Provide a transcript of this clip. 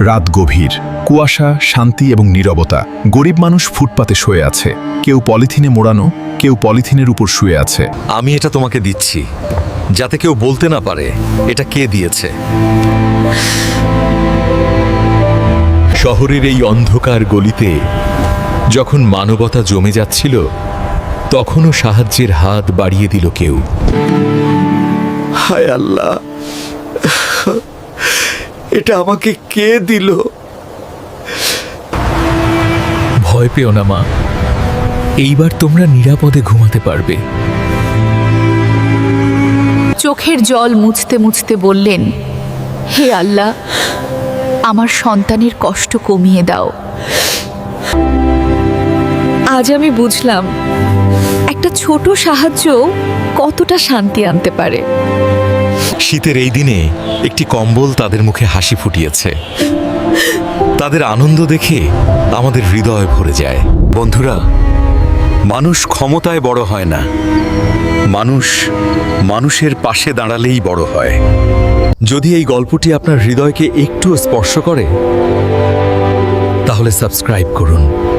রাত গভীর কুয়াশা শান্তি এবং নীরবতা। গরিব মানুষ ফুটপাতে শুয়ে আছে। কেউ পলিথিনে মোড়ানো কেউ পলিথিনের উপর শুয়ে আছে। আমি এটা তোমাকে দিচ্ছি। যাতে কেউ বলতে না পারে এটা কে দিয়েছে? শহরের এই অন্ধকার গলিতে যখন মানবতা জমে যাচ্ছিল তখনও সাহায্যের হাত বাড়িয়ে দিল কেউ। হায় আল্লাহ! এটা আমাকে কে দিল? ভয় পেও না মা। এইবার তোমরা নিরাপদে ঘুমাতে পারবে। চোখের জল মুছতে মুছতে বললেন হে আল্লাহ আমার সন্তানের কষ্ট কমিয়ে দাও। আজ আমি বুঝলাম একটা ছোট সাহায্য কতটা শান্তি আনতে পারে। শীতের এই দিনে একটি কম্বল তাদের মুখে হাসি ফুটিয়েছে। তাদের আনন্দ দেখে আমাদের হৃদয় ভরে যায়। বন্ধুরা, মানুষ ক্ষমতায় বড় হয় না। মানুষ মানুষের পাশে দাঁড়ালেই বড় হয়। যদি এই গল্পটি আপনার হৃদয়কে একটু স্পর্শ করে, তাহলে সাবস্ক্রাইব করুন।